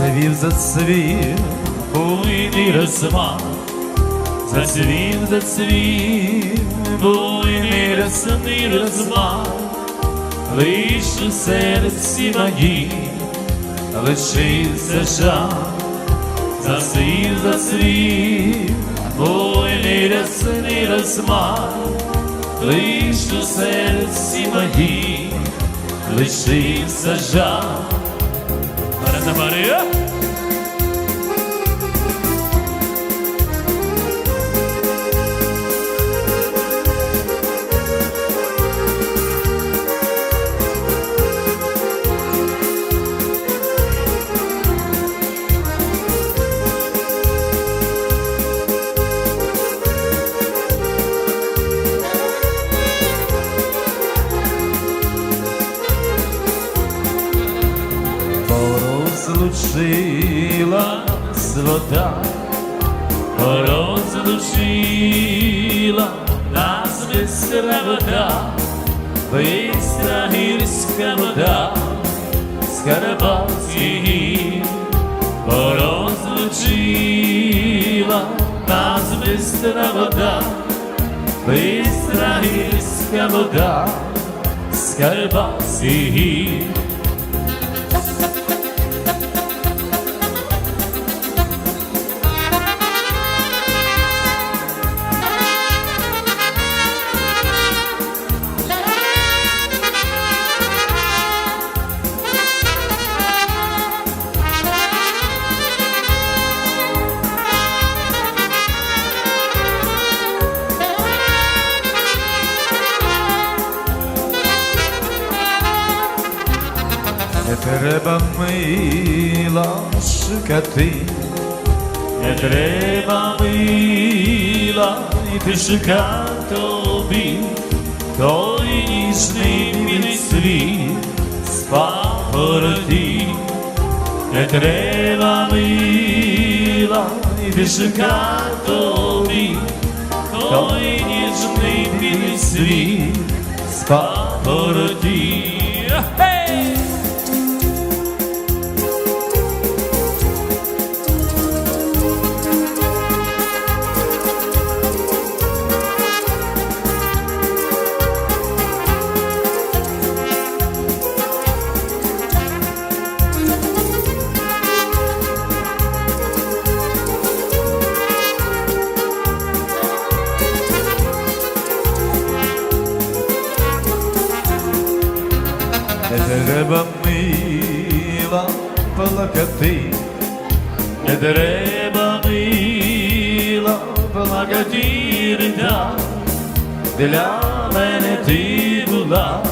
завів зацвів буйний розмах, зацвів, зацвів буйний рясний розмах, лиш у серці моїй лишився жах, зацвів, зацвів буйний рясний розмах, лиш у серці моїй лишився жах. አረ ዘማሪ Порозлучила вода, порозлучила нас бистра вода, бистра гірська вода, Скарабатський гір, порозлучила нас бистра вода, бистра гірська вода, Скарабатський гір. Треба мила шукати, не треба мила йти шукати тобі, той ніжний білий світ з. Не треба мила йти шукати тобі, той ніжний білий світ з Не треба мила плакати, не треба мила плакати для мене ти була